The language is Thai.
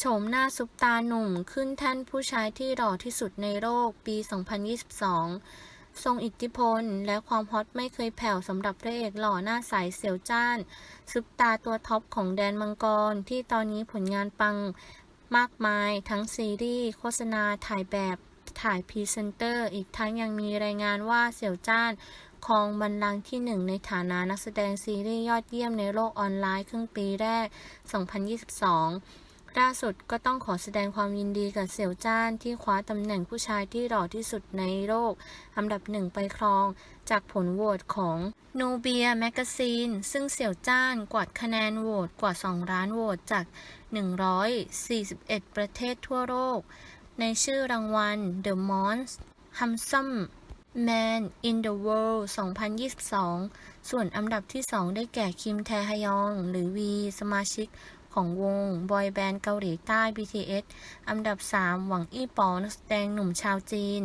โฉมหน้าซุปตาหนุ่มขึ้นแท่นผู้ชายที่หล่อที่สุดในโลกปี 2022 ทรงอิทธิพล และความฮอตไม่เคยแผ่วสำหรับพระเอกหล่อหน้าใสเสียวจ้าน ซุปตาตัวท็อปของแดนมังกร ที่ตอนนี้ผลงานปังมากมาย ทั้งซีรีส์ โฆษณา ถ่ายแบบ ถ่ายพรีเซนเตอร์ อีกทั้งยังมีรายงานว่าเสี่ยวจ้านครองบัลลังก์ที่หนึ่งในฐานะนักแสดงซีรีส์ยอดเยี่ยมในโลกออนไลน์ครึ่งปีแรก 2022 ล่าสุดก็ต้องขอแสดงความยินดีกับเสี่ยวจ้านที่คว้าตำแหน่งผู้ชายที่หล่อที่สุดในโลกอันดับหนึ่งไปครอง จากผลโหวตของโนเบียแมกซีนซึ่งเสี่ยวจ้านกวาดคะแนนโหวตกว่า 2 ล้านโหวตจาก 141 ประเทศทั่วโลก ในชื่อรางวัล The Most Handsome Man in the World 2022 ส่วนอันดับที่ 2 ได้แก่คิมแทฮยอง หรือวี สมาชิก ของวง บอยแบนด์เกาหลีใต้ BTS อันดับ 3 หวังอี้ปอนักแสดงหนุ่มชาวจีน